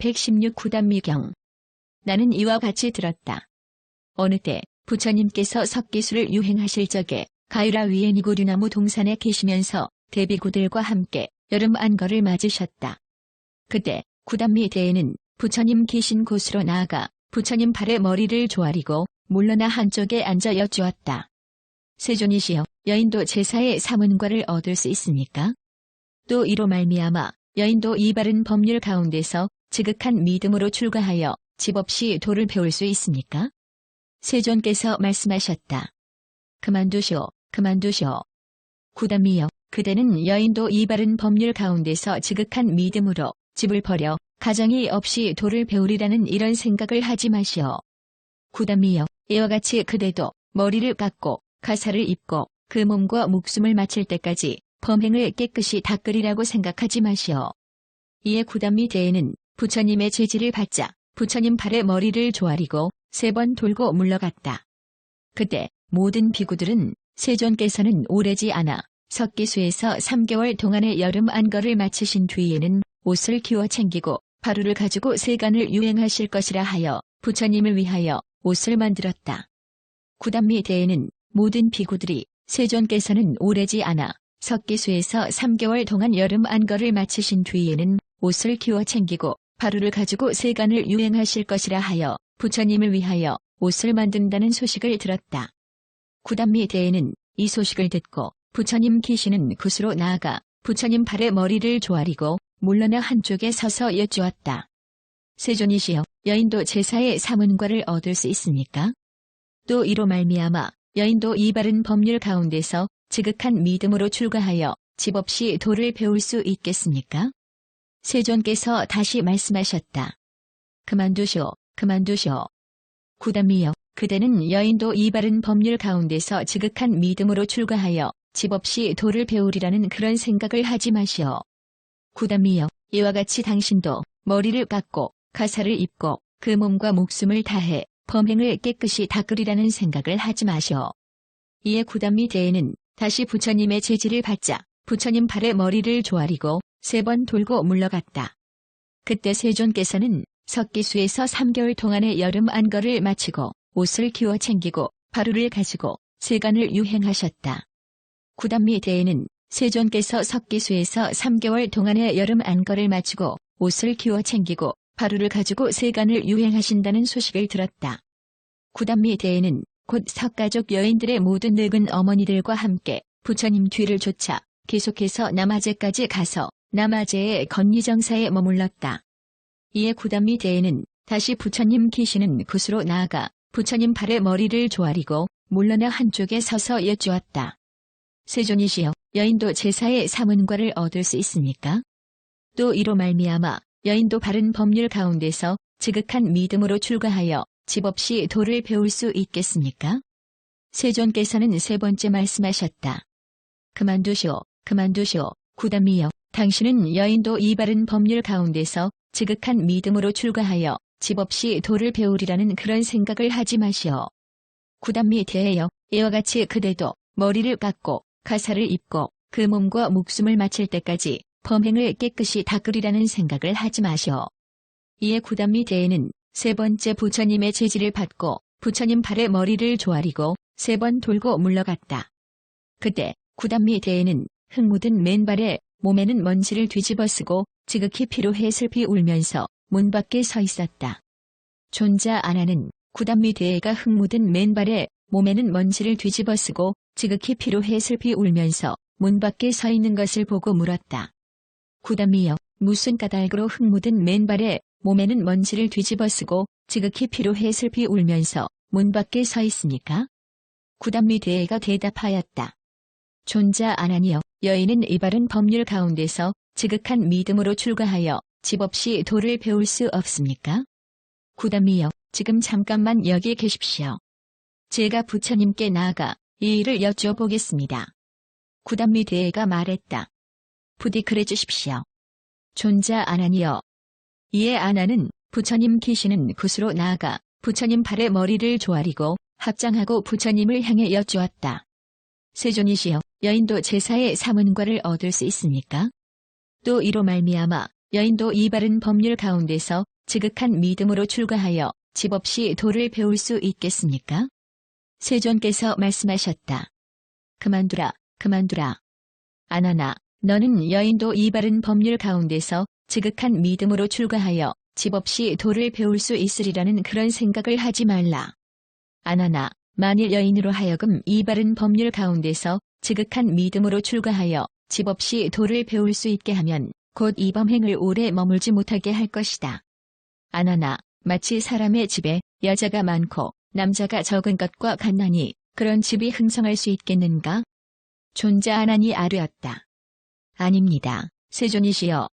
116 구단미경. 나는 이와 같이 들었다. 어느 때 부처님께서 석기수를 유행하실 적에 가유라 위에 니고류나무 동산에 계시면서 대비구들과 함께 여름 안거를 맞으셨다. 그때 구단미 대에는 부처님 계신 곳으로 나아가 부처님 발에 머리를 조아리고 물러나 한쪽에 앉아 여쭈었다. 세존이시여 여인도 제사의 사문과를 얻을 수 있습니까? 또 이로 말미암아 여인도 이 바른 법률 가운데서 지극한 믿음으로 출가하여 집 없이 도를 배울 수 있습니까? 세존께서 말씀하셨다. 그만두시오, 그만두시오. 구담이여, 그대는 여인도 이 바른 법률 가운데서 지극한 믿음으로 집을 버려 가정이 없이 도를 배우리라는 이런 생각을 하지 마시오. 구담이여, 이와 같이 그대도 머리를 깎고 가사를 입고 그 몸과 목숨을 마칠 때까지 범행을 깨끗이 닦으리라고 생각하지 마시오. 이에 구담미 대에는 부처님의 제지를 받자 부처님 발에 머리를 조아리고 세 번 돌고 물러갔다. 그때 모든 비구들은 세존께서는 오래지 않아 석기수에서 3개월 동안의 여름 안거를 마치신 뒤에는 옷을 기워 챙기고 바루를 가지고 세간을 유행하실 것이라 하여 부처님을 위하여 옷을 만들었다. 구단미 대에는 모든 비구들이 세존께서는 오래지 않아 석기수에서 3개월 동안 여름 안거를 마치신 뒤에는 옷을 기워 챙기고 바루를 가지고 세간을 유행하실 것이라 하여 부처님을 위하여 옷을 만든다는 소식을 들었다. 구단미 대에는 이 소식을 듣고 부처님 계시는 곳으로 나아가 부처님 발에 머리를 조아리고 물러나 한쪽에 서서 여쭈었다. 세존이시여 여인도 제사의 사문과를 얻을 수 있습니까? 또 이로 말미암아 여인도 이 바른 법률 가운데서 지극한 믿음으로 출가하여 집 없이 도를 배울 수 있겠습니까? 세존께서 다시 말씀하셨다. 그만두시오, 그만두시오. 구담이여, 그대는 여인도 이 바른 법률 가운데서 지극한 믿음으로 출가하여 집 없이 도를 배우리라는 그런 생각을 하지 마시오. 구담이여, 이와 같이 당신도 머리를 깎고 가사를 입고 그 몸과 목숨을 다해 범행을 깨끗이 닦으리라는 생각을 하지 마시오. 이에 구담미 대에는 다시 부처님의 제지를 받자 부처님 발에 머리를 조아리고 세 번 돌고 물러갔다. 그때 세존께서는 석기수에서 3개월 동안의 여름 안거를 마치고 옷을 기워 챙기고 바루를 가지고 세간을 유행하셨다. 구단미 대에는 세존께서 석기수에서 3개월 동안의 여름 안거를 마치고 옷을 기워 챙기고 바루를 가지고 세간을 유행하신다는 소식을 들었다. 구단미 대에는 곧 석가족 여인들의 모든 늙은 어머니들과 함께 부처님 뒤를 쫓아 계속해서 남아제까지 가서 남아제의 건리정사에 머물렀다. 이에 구단미 대에는 다시 부처님 계시는 곳으로 나아가 부처님 발에 머리를 조아리고 물러나 한쪽에 서서 여쭈었다. 세존이시여 여인도 제사의 사문과를 얻을 수 있습니까? 또 이로 말미암아 여인도 바른 법률 가운데서 지극한 믿음으로 출가하여 집 없이 도를 배울 수 있겠습니까? 세존께서는 세 번째 말씀하셨다. 그만두시오, 그만두시오, 구담이여, 당신은 여인도 이 바른 법률 가운데서 지극한 믿음으로 출가하여 집 없이 도를 배우리라는 그런 생각을 하지 마시오. 구담미 대하여 이와 같이 그대도 머리를 깎고 가사를 입고 그 몸과 목숨을 마칠 때까지 범행을 깨끗이 닦으리라는 생각을 하지 마시오. 이에 구담미 대에는 세 번째 부처님의 제지를 받고 부처님 발에 머리를 조아리고 세 번 돌고 물러갔다. 그때 구단미 대에는 흙 묻은 맨발에 몸에는 먼지를 뒤집어 쓰고 지극히 피로해 슬피 울면서 문 밖에 서 있었다. 존자 아나는 구단미 대에가 흙 묻은 맨발에 몸에는 먼지를 뒤집어 쓰고 지극히 피로해 슬피 울면서 문 밖에 서 있는 것을 보고 물었다. 구단미여 무슨 까닭으로 흙 묻은 맨발에 몸에는 먼지를 뒤집어 쓰고 지극히 피로해 슬피 울면서 문 밖에 서 있습니까? 구단미 대에가 대답하였다. 존자 아나니여 여인은 이 바른 법률 가운데서 지극한 믿음으로 출가하여 집 없이 도를 배울 수 없습니까? 구단미여 지금 잠깐만 여기 계십시오. 제가 부처님께 나아가 이 일을 여쭈어보겠습니다. 구단미 대에가 말했다. 부디 그래 주십시오. 존자 아나니여 이에 아나는 부처님 계시는 곳으로 나아가 부처님 발에 머리를 조아리고 합장하고 부처님을 향해 여쭈었다. 세존이시여 여인도 제사의 사문과를 얻을 수 있습니까? 또 이로 말미암아 여인도 이 바른 법률 가운데서 지극한 믿음으로 출가하여 집 없이 도를 배울 수 있겠습니까? 세존께서 말씀하셨다. 그만두라, 그만두라. 아나나, 너는 여인도 이 바른 법률 가운데서 지극한 믿음으로 출가하여 집 없이 도를 배울 수 있으리라는 그런 생각을 하지 말라. 아나나, 만일 여인으로 하여금 이 바른 법률 가운데서 지극한 믿음으로 출가하여 집 없이 도를 배울 수 있게 하면 곧 이 범행을 오래 머물지 못하게 할 것이다. 아나나, 마치 사람의 집에 여자가 많고 남자가 적은 것과 같나니 그런 집이 흥성할 수 있겠는가? 존자 아나니 아뢰었다. 아닙니다. 세존이시여.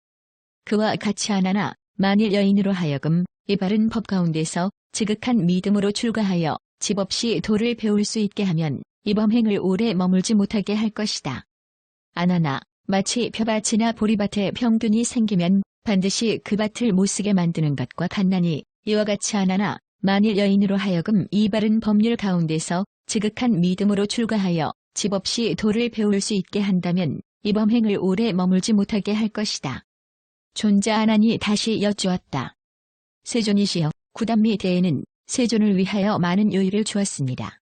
그와 같이 하나나 만일 여인으로 하여금 이 바른 법 가운데서 지극한 믿음으로 출가하여 집 없이 도를 배울 수 있게 하면 이 범행을 오래 머물지 못하게 할 것이다. 아나나 마치 벼밭이나 보리밭에 병균이 생기면 반드시 그 밭을 못쓰게 만드는 것과 같나니 이와 같이 하나나 만일 여인으로 하여금 이 바른 법률 가운데서 지극한 믿음으로 출가하여 집 없이 도를 배울 수 있게 한다면 이 범행을 오래 머물지 못하게 할 것이다. 존자 아나니 다시 여쭈었다. 세존이시여 구단미 대에는 세존을 위하여 많은 요일을 주었습니다.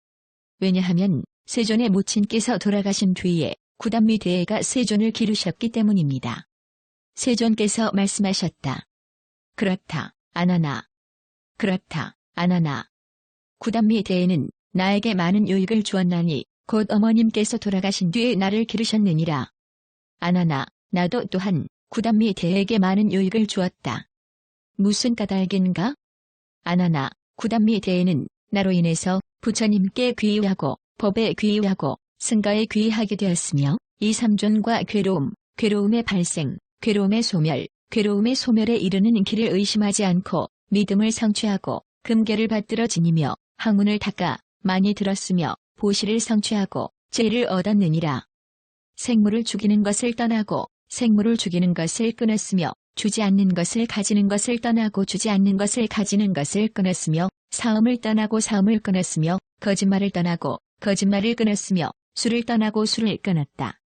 왜냐하면 세존의 모친께서 돌아가신 뒤에 구단미 대에가 세존을 기르셨기 때문입니다. 세존께서 말씀하셨다. 그렇다, 아나나. 그렇다, 아나나. 구단미 대에는 나에게 많은 요익을 주었나니 곧 어머님께서 돌아가신 뒤에 나를 기르셨느니라. 아나나, 나도 또한 구단미 대에게 많은 요익을 주었다. 무슨 까닭인가? 아나나, 구단미 대에는 나로 인해서 부처님께 귀의하고 법에 귀의하고 승가에 귀의하게 되었으며 이 삼존과 괴로움, 괴로움의 발생, 괴로움의 소멸, 괴로움의 소멸에 이르는 길을 의심하지 않고 믿음을 성취하고 금계를 받들어 지니며 학문을 닦아 많이 들었으며 보시를 성취하고 죄를 얻었느니라. 생물을 죽이는 것을 떠나고 생물을 죽이는 것을 끊었으며 주지 않는 것을 가지는 것을 떠나고 주지 않는 것을 가지는 것을 끊었으며 사음을 떠나고 사음을 끊었으며 거짓말을 떠나고 거짓말을 끊었으며 술을 떠나고 술을 끊었다.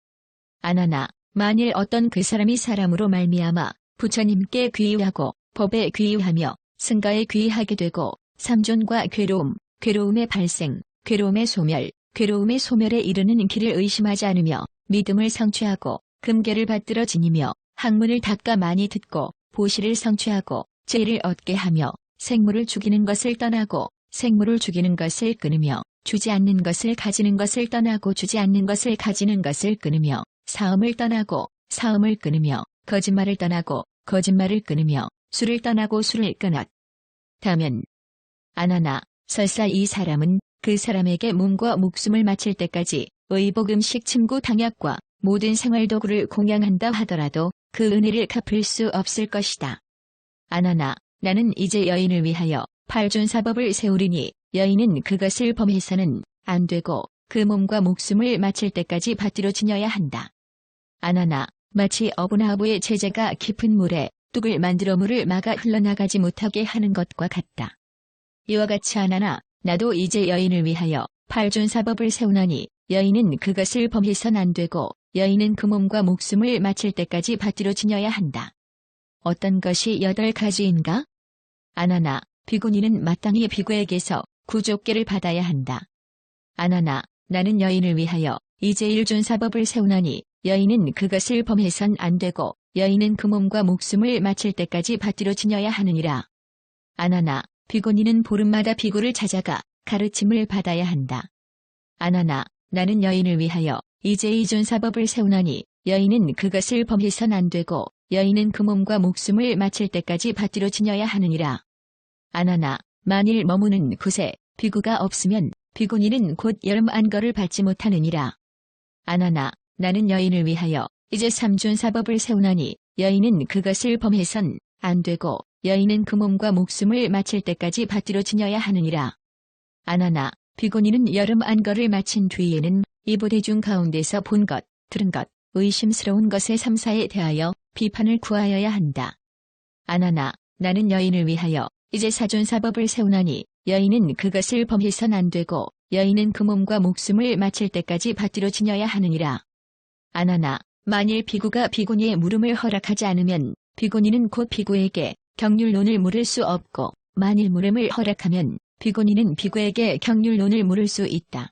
아나나 만일 어떤 그 사람이 사람으로 말미암아 부처님께 귀의하고 법에 귀의하며 승가에 귀의하게 되고 삼존과 괴로움, 괴로움의 발생, 괴로움의 소멸, 괴로움의 소멸에 이르는 길을 의심하지 않으며 믿음을 성취하고 금계를 받들어 지니며 학문을 닦아 많이 듣고 보시를 성취하고 죄를 얻게 하며 생물을 죽이는 것을 떠나고 생물을 죽이는 것을 끊으며 주지 않는 것을 가지는 것을 떠나고 주지 않는 것을 가지는 것을 끊으며 사음을 떠나고 사음을 끊으며 거짓말을 떠나고 거짓말을 끊으며 술을 떠나고 술을 끊었다면 아나나 설사 이 사람은 그 사람에게 몸과 목숨을 바칠 때까지 의복 음식 침구 당약과 모든 생활도구를 공양한다 하더라도 그 은혜를 갚을 수 없을 것이다. 아나나 나는 이제 여인을 위하여 팔준사법을 세우리니 여인은 그것을 범해서는 안 되고 그 몸과 목숨을 마칠 때까지 받들어 지녀야 한다. 아나나 마치 어부나부의 제자가 깊은 물에 뚝을 만들어 물을 막아 흘러나가지 못하게 하는 것과 같다. 이와 같이 아나나 나도 이제 여인을 위하여 팔준사법을 세우나니 여인은 그것을 범해선 안 되고 여인은 그 몸과 목숨을 마칠 때까지 받들어 지녀야 한다. 어떤 것이 여덟 가지인가? 아나나 비구니는 마땅히 비구에게서 구족계를 받아야 한다. 아나나 나는 여인을 위하여 이제 일준사법을 세우나니 여인은 그것을 범해선 안 되고 여인은 그 몸과 목숨을 마칠 때까지 받들어 지녀야 하느니라. 아나나 비구니는 보름마다 비구를 찾아가 가르침을 받아야 한다. 아나나 나는 여인을 위하여 이제 이준사법을 세우나니 여인은 그것을 범해선 안 되고 여인은 그 몸과 목숨을 마칠 때까지 받들어 지녀야 하느니라. 아나나 만일 머무는 곳에 비구가 없으면 비구니는 곧 여름 안거를 받지 못하느니라. 아나나 나는 여인을 위하여 이제 삼준사법을 세우나니 여인은 그것을 범해선 안 되고 여인은 그 몸과 목숨을 마칠 때까지 받들어 지녀야 하느니라. 아나나 비구니는 여름 안거를 마친 뒤에는 이보대중 가운데서 본 것, 들은 것, 의심스러운 것의 삼사에 대하여 비판을 구하여야 한다. 아나나 나는 여인을 위하여 이제 사존사법을 세우나니 여인은 그것을 범해선 안 되고 여인은 그 몸과 목숨을 마칠 때까지 받들어 지녀야 하느니라. 아나나 만일 비구가 비구니의 물음을 허락하지 않으면 비고니는 곧 비구에게 경률론을 물을 수 없고 만일 물음을 허락하면 비고니는 비구에게 경률론을 물을 수 있다.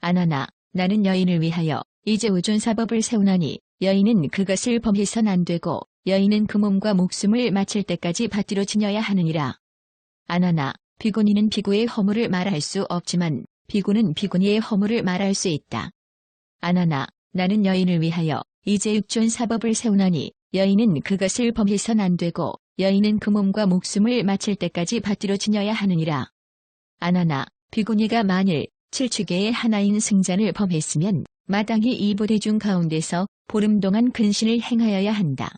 아나나 나는 여인을 위하여 이제 우존사법을 세우나니 여인은 그것을 범해선 안 되고 여인은 그 몸과 목숨을 마칠 때까지 받들어 지녀야 하느니라. 아나나 비고니는 비구의 허물을 말할 수 없지만 비구는 비구니의 허물을 말할 수 있다. 아나나 나는 여인을 위하여 이제 육존 사법을 세우나니 여인은 그것을 범해선 안 되고 여인은 그 몸과 목숨을 마칠 때까지 받들어 지녀야 하느니라. 아나나 비구니가 만일 칠축계의 하나인 승잔을 범했으면 마땅히 이 부대 중 가운데서 보름 동안 근신을 행하여야 한다.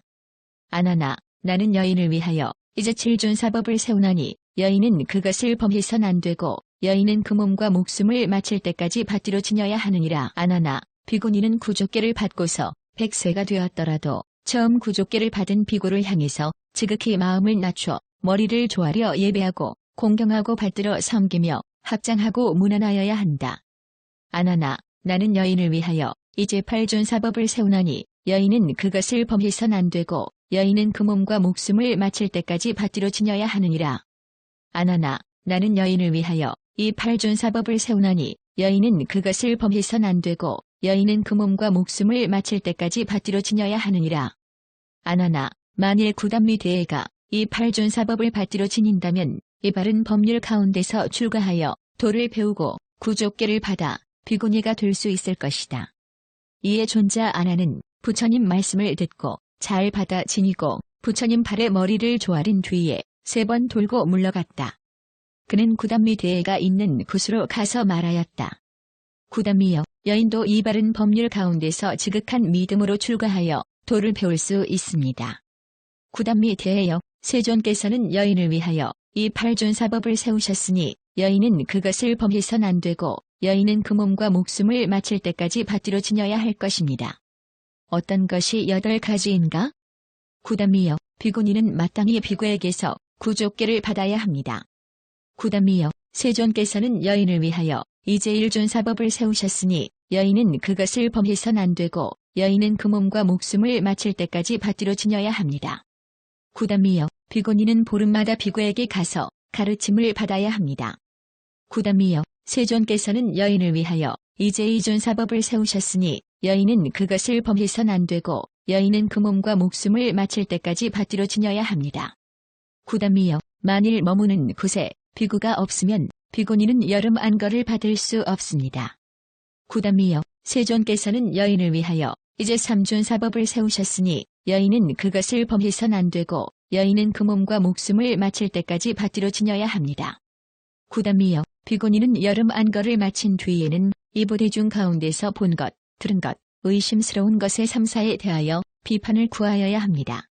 아나나 나는 여인을 위하여 이제 칠존 사법을 세우나니 여인은 그것을 범해선 안 되고 여인은 그 몸과 목숨을 마칠 때까지 받들어 지녀야 하느니라. 아나나 비구니는 구족계를 받고서 백세가 되었더라도 처음 구족계를 받은 비구를 향해서 지극히 마음을 낮춰 머리를 조아려 예배하고 공경하고 받들어 섬기며 합장하고 문안하여야 한다. 아나나 나는 여인을 위하여 이제 팔존 사법을 세우나니 여인은 그것을 범해선 안 되고 여인은 그 몸과 목숨을 마칠 때까지 받들어 지녀야 하느니라. 아나나 나는 여인을 위하여 이 팔존 사법을 세우나니 여인은 그것을 범해선 안 되고 여인은 그 몸과 목숨을 마칠 때까지 받들어 지녀야 하느니라. 아나나 만일 구단미 대회가 이 팔존 사법을 받들어 지닌다면 이 바른 법률 가운데서 출가하여 도를 배우고 구족계를 받아 비구니가 될 수 있을 것이다. 이에 존자 아나는 부처님 말씀을 듣고 잘 받아 지니고 부처님 발에 머리를 조아린 뒤에 세 번 돌고 물러갔다. 그는 구단미 대회가 있는 곳으로 가서 말하였다. 구단미여 여인도 이 바른 법률 가운데서 지극한 믿음으로 출가하여 도를 배울 수 있습니다. 구단미 대회여 세존께서는 여인을 위하여 이 팔존 사법을 세우셨으니 여인은 그것을 범해선 안 되고 여인은 그 몸과 목숨을 마칠 때까지 받들어 지녀야 할 것입니다. 어떤 것이 여덟 가지인가? 구담이여 비구니는 마땅히 비구에게서 구족계를 받아야 합니다. 구담이여 세존께서는 여인을 위하여 이제 일존 사법을 세우셨으니 여인은 그것을 범해선 안 되고 여인은 그 몸과 목숨을 마칠 때까지 받들어 지녀야 합니다. 구담이여 비구니는 보름마다 비구에게 가서 가르침을 받아야 합니다. 구담이여 세존께서는 여인을 위하여 이제 이존 사법을 세우셨으니 여인은 그것을 범해선 안 되고 여인은 그 몸과 목숨을 마칠 때까지 받들어 지녀야 합니다. 구담이여 만일 머무는 곳에 비구가 없으면 비구니는 여름 안거를 받을 수 없습니다. 구담이여 세존께서는 여인을 위하여 이제 삼존 사법을 세우셨으니 여인은 그것을 범해선 안 되고 여인은 그 몸과 목숨을 마칠 때까지 받들어 지녀야 합니다. 구담이여 비고니는 여름 안거를 마친 뒤에는 이 부대 중 가운데서 본 것, 들은 것, 의심스러운 것의 삼사에 대하여 비판을 구하여야 합니다.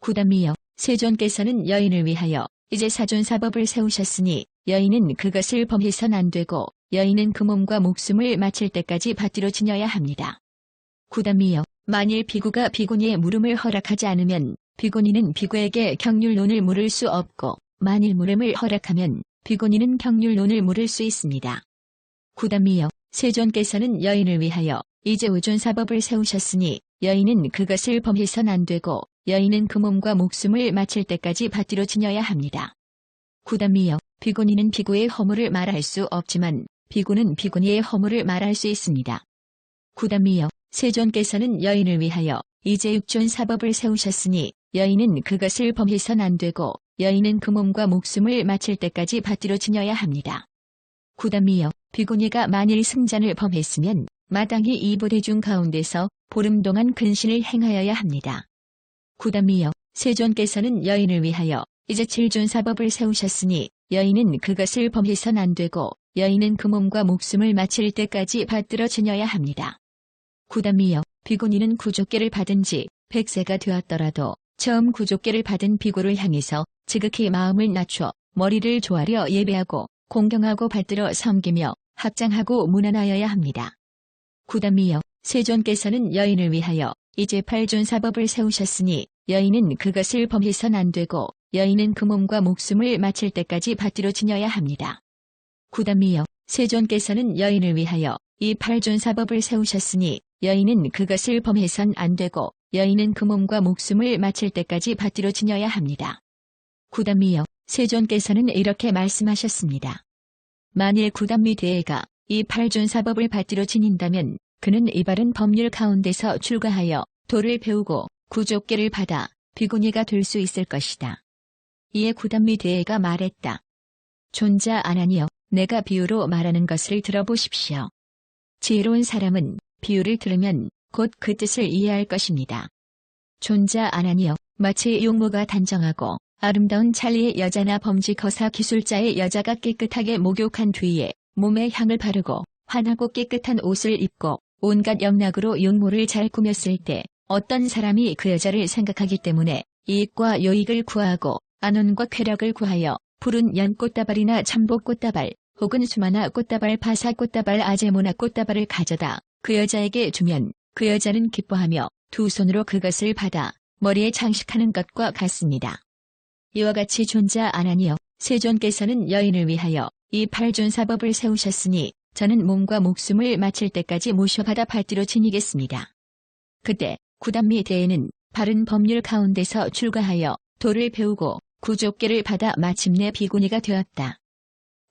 구담이여 세존께서는 여인을 위하여 이제 사존 사법을 세우셨으니 여인은 그것을 범해선 안 되고 여인은 그 몸과 목숨을 마칠 때까지 받들어 지녀야 합니다. 구담이여 만일 비구가 비구니의 물음을 허락하지 않으면 비구니는 비구에게 경률론을 물을 수 없고 만일 물음을 허락하면 비구니는 경률론을 물을 수 있습니다. 구담이여 세존께서는 여인을 위하여 이제 우존사법을 세우셨으니 여인은 그것을 범해선 안 되고 여인은 그 몸과 목숨을 마칠 때까지 받들어 지녀야 합니다. 구담이여 비구니는 비구의 허물을 말할 수 없지만 비구는 비구니의 허물을 말할 수 있습니다. 구담이여 세존께서는 여인을 위하여 이제 육존 사법을 세우셨으니 여인은 그것을 범해선 안 되고 여인은 그 몸과 목숨을 마칠 때까지 받들어 지녀야 합니다. 구담이여 비구니가 만일 승잔을 범했으면 마땅히 이 부대 중 가운데서 보름 동안 근신을 행하여야 합니다. 구담이여 세존께서는 여인을 위하여 이제 칠존 사법을 세우셨으니 여인은 그것을 범해선 안 되고 여인은 그 몸과 목숨을 마칠 때까지 받들어 지녀야 합니다. 구담이여 비구니는 구족계를 받은 지 백세가 되었더라도 처음 구족계를 받은 비구를 향해서 지극히 마음을 낮춰 머리를 조아려 예배하고 공경하고 받들어 섬기며 합장하고 문안하여야 합니다. 구담이여 세존께서는 여인을 위하여 이제 팔존 사법을 세우셨으니 여인은 그것을 범해선 안 되고 여인은 그 몸과 목숨을 마칠 때까지 받들어 지녀야 합니다. 구담이여 세존께서는 여인을 위하여 이 팔존 사법을 세우셨으니 여인은 그것을 범해선 안 되고 여인은 그 몸과 목숨을 마칠 때까지 받들어 지녀야 합니다. 구단미여 세존께서는 이렇게 말씀하셨습니다. 만일 구단미 대회가 이 팔준사법을 받들어 지닌다면 그는 이 바른 법률 가운데서 출가하여 도를 배우고 구족계를 받아 비구니가 될 수 있을 것이다. 이에 구단미 대회가 말했다. 존자 아나니여 내가 비유로 말하는 것을 들어보십시오. 지혜로운 사람은 비유를 들으면 곧 그 뜻을 이해할 것입니다. 존자 아나니여 마치 용모가 단정하고 아름다운 찰리의 여자나 범지 거사 기술자의 여자가 깨끗하게 목욕한 뒤에 몸에 향을 바르고 환하고 깨끗한 옷을 입고 온갖 영락으로 용모를 잘 꾸몄을 때 어떤 사람이 그 여자를 생각하기 때문에 이익과 요익을 구하고 안원과 쾌락을 구하여 푸른 연꽃다발이나 참복 꽃다발 혹은 수마나 꽃다발 바사꽃다발 아제모나 꽃다발을 가져다 그 여자에게 주면 그 여자는 기뻐하며 두 손으로 그것을 받아 머리에 장식하는 것과 같습니다. 이와 같이 존자 아나니여 세존께서는 여인을 위하여 이 팔존사법을 세우셨으니 저는 몸과 목숨을 마칠 때까지 모셔받아 발뒤로 지니겠습니다. 그때 구단미 대에는 바른 법률 가운데서 출가하여 도를 배우고 구족계를 받아 마침내 비구니가 되었다.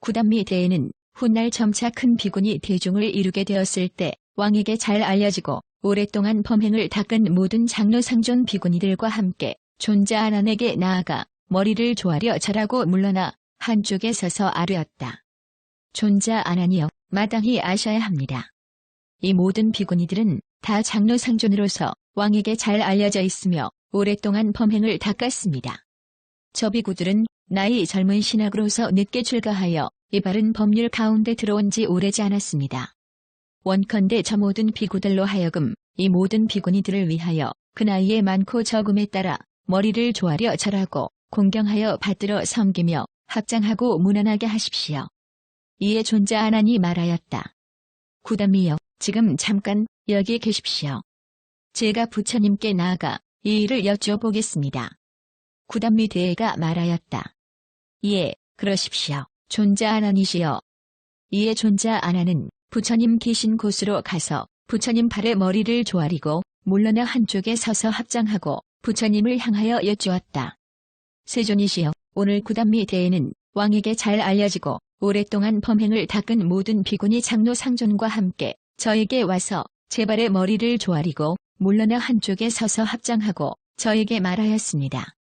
구단미 대에는 훗날 점차 큰 비구니 대중을 이루게 되었을 때 왕에게 잘 알려지고 오랫동안 범행을 닦은 모든 장로 상존 비구니들과 함께 존자 아난에게 나아가 머리를 조아려 절하고 물러나 한쪽에 서서 아뢰었다. 존자 아난이여 마땅히 아셔야 합니다. 이 모든 비구니들은 다 장로 상존으로서 왕에게 잘 알려져 있으며 오랫동안 범행을 닦았습니다. 저 비구들은 나이 젊은 신학으로서 늦게 출가하여 이 바른 법률 가운데 들어온 지 오래지 않았습니다. 원컨대 저 모든 비구들로 하여금 이 모든 비구니들을 위하여 그 나이에 많고 적음에 따라 머리를 조아려 절하고 공경하여 받들어 섬기며 합장하고 무난하게 하십시오. 이에 존자 하나니 말하였다. 구담이여 지금 잠깐 여기 계십시오. 제가 부처님께 나아가 이 일을 여쭈어보겠습니다. 구담미 대회가 말하였다. 예, 그러십시오. 존자 아나니시여. 이에 존자 아나는 부처님 계신 곳으로 가서 부처님 발에 머리를 조아리고 물러나 한쪽에 서서 합장하고 부처님을 향하여 여쭈었다. 세존이시여, 오늘 구단미 대회는 왕에게 잘 알려지고 오랫동안 범행을 닦은 모든 비군이 장로 상존과 함께 저에게 와서 제 발에 머리를 조아리고 물러나 한쪽에 서서 합장하고 저에게 말하였습니다.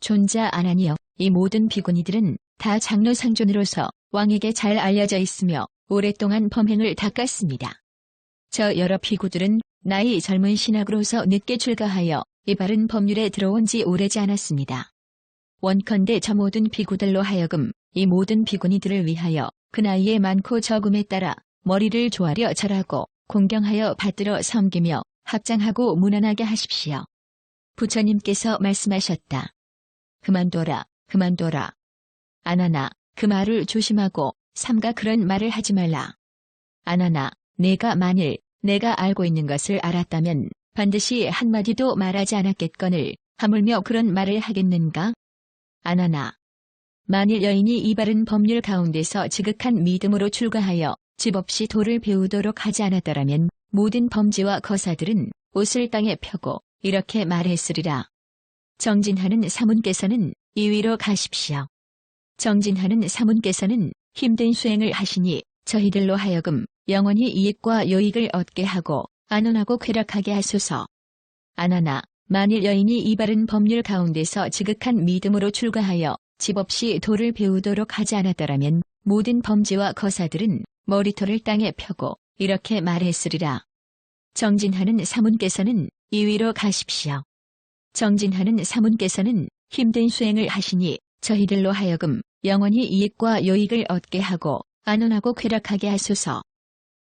존자 아나니여, 이 모든 비구니들은 다 장로 상존으로서 왕에게 잘 알려져 있으며 오랫동안 범행을 닦았습니다. 저 여러 비구들은 나이 젊은 신학으로서 늦게 출가하여 이 바른 법률에 들어온 지 오래지 않았습니다. 원컨대 저 모든 비구들로 하여금 이 모든 비구니들을 위하여 그 나이에 많고 적음에 따라 머리를 조아려 절하고 공경하여 받들어 섬기며 합장하고 무난하게 하십시오. 부처님께서 말씀하셨다. 그만둬라, 그만둬라. 아나나, 그 말을 조심하고 삼가 그런 말을 하지 말라. 아나나, 내가 만일 내가 알고 있는 것을 알았다면 반드시 한마디도 말하지 않았겠거늘 하물며 그런 말을 하겠는가? 아나나. 만일 여인이 이 바른 법률 가운데서 지극한 믿음으로 출가하여 집 없이 도를 배우도록 하지 않았더라면 모든 범죄와 거사들은 옷을 땅에 펴고 이렇게 말했으리라. 정진하는 사문께서는 이위로 가십시오. 정진하는 사문께서는 힘든 수행을 하시니 저희들로 하여금 영원히 이익과 요익을 얻게 하고 안온하고 쾌락하게 하소서. 아나나, 만일 여인이 이 바른 법률 가운데서 지극한 믿음으로 출가하여 집 없이 도를 배우도록 하지 않았더라면 모든 범죄와 거사들은 머리털을 땅에 펴고 이렇게 말했으리라. 정진하는 사문께서는 이위로 가십시오. 정진하는 사문께서는 힘든 수행을 하시니 저희들로 하여금 영원히 이익과 요익을 얻게 하고 안온하고 쾌락하게 하소서.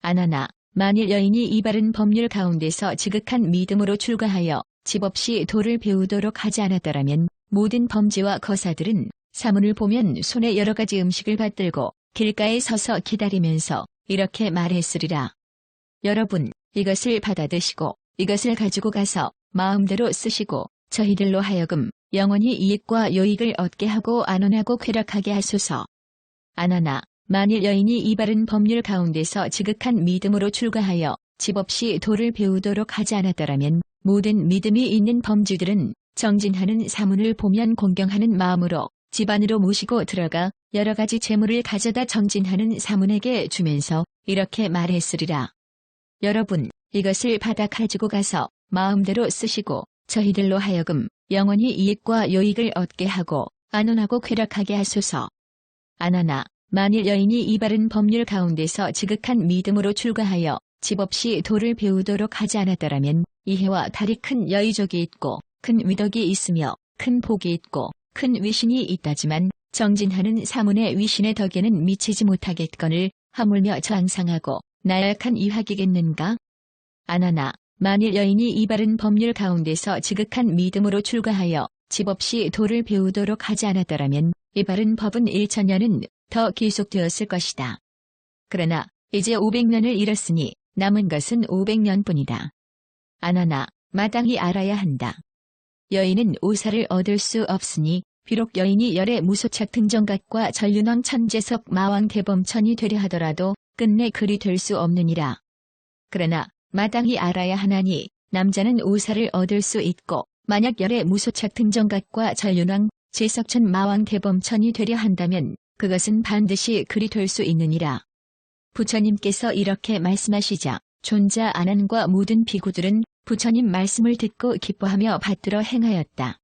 아나나, 만일 여인이 이 바른 법률 가운데서 지극한 믿음으로 출가하여 집 없이 도를 배우도록 하지 않았더라면 모든 범죄와 거사들은 사문을 보면 손에 여러 가지 음식을 받들고 길가에 서서 기다리면서 이렇게 말했으리라. 여러분, 이것을 받아 드시고 이것을 가지고 가서 마음대로 쓰시고 저희들로 하여금 영원히 이익과 요익을 얻게 하고 안온하고 쾌락하게 하소서. 아나나, 만일 여인이 이 바른 법률 가운데서 지극한 믿음으로 출가하여 집 없이 도를 배우도록 하지 않았더라면 모든 믿음이 있는 범주들은 정진하는 사문을 보면 공경하는 마음으로 집 안으로 모시고 들어가 여러 가지 재물을 가져다 정진하는 사문에게 주면서 이렇게 말했으리라. 여러분, 이것을 받아 가지고 가서 마음대로 쓰시고 저희들로 하여금 영원히 이익과 요익을 얻게 하고 안온하고 쾌락하게 하소서. 아나나, 만일 여인이 이 바른 법률 가운데서 지극한 믿음으로 출가하여 집 없이 도를 배우도록 하지 않았더라면 이해와 달이 큰 여의족이 있고 큰 위덕이 있으며 큰 복이 있고 큰 위신이 있다지만 정진하는 사문의 위신의 덕에는 미치지 못하겠거늘 하물며 저항상하고 나약한 이학이겠는가? 아나나, 만일 여인이 이 바른 법률 가운데서 지극한 믿음으로 출가하여 집 없이 도를 배우도록 하지 않았더라면 이 바른 법은 1천년은 더 계속되었을 것이다. 그러나 이제 500년을 잃었으니 남은 것은 500년뿐이다. 아나나, 마땅히 알아야 한다. 여인은 오사를 얻을 수 없으니 비록 여인이 열의 무소착 등정각과 전륜왕 천재석 마왕 대범천이 되려 하더라도 끝내 그리 될수 없느니라. 그러나 마땅히 알아야 하나니 남자는 오사를 얻을 수 있고 만약 열의 무소착 등정각과 전륜왕 제석천 마왕 대범천이 되려 한다면 그것은 반드시 그리 될수 있느니라. 부처님께서 이렇게 말씀하시자 존자 아난과 모든 비구들은 부처님 말씀을 듣고 기뻐하며 받들어 행하였다.